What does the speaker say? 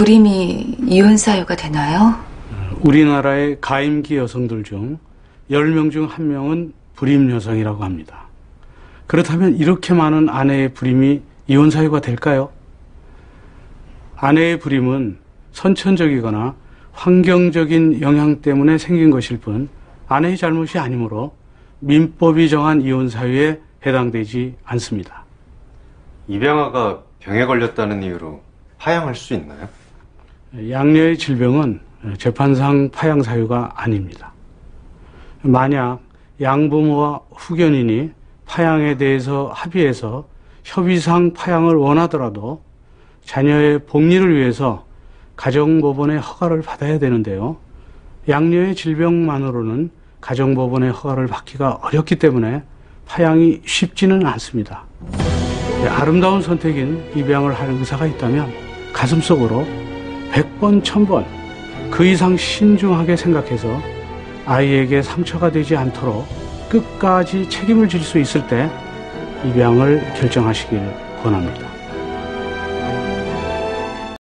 불임이 이혼 사유가 되나요? 우리나라의 가임기 여성들 중 10명 중 1명은 불임 여성이라고 합니다. 그렇다면 이렇게 많은 아내의 불임이 이혼 사유가 될까요? 아내의 불임은 선천적이거나 환경적인 영향 때문에 생긴 것일 뿐 아내의 잘못이 아니므로 민법이 정한 이혼 사유에 해당되지 않습니다. 입양아가 병에 걸렸다는 이유로 파양할 수 있나요? 양녀의 질병은 재판상 파양 사유가 아닙니다. 만약 양부모와 후견인이 파양에 대해서 합의해서 협의상 파양을 원하더라도 자녀의 복리를 위해서 가정법원의 허가를 받아야 되는데요. 양녀의 질병만으로는 가정법원의 허가를 받기가 어렵기 때문에 파양이 쉽지는 않습니다. 아름다운 선택인 입양을 할 의사가 있다면 가슴속으로 100번, 1000번 그 이상 신중하게 생각해서 아이에게 상처가 되지 않도록 끝까지 책임을 질 수 있을 때 입양을 결정하시길 권합니다.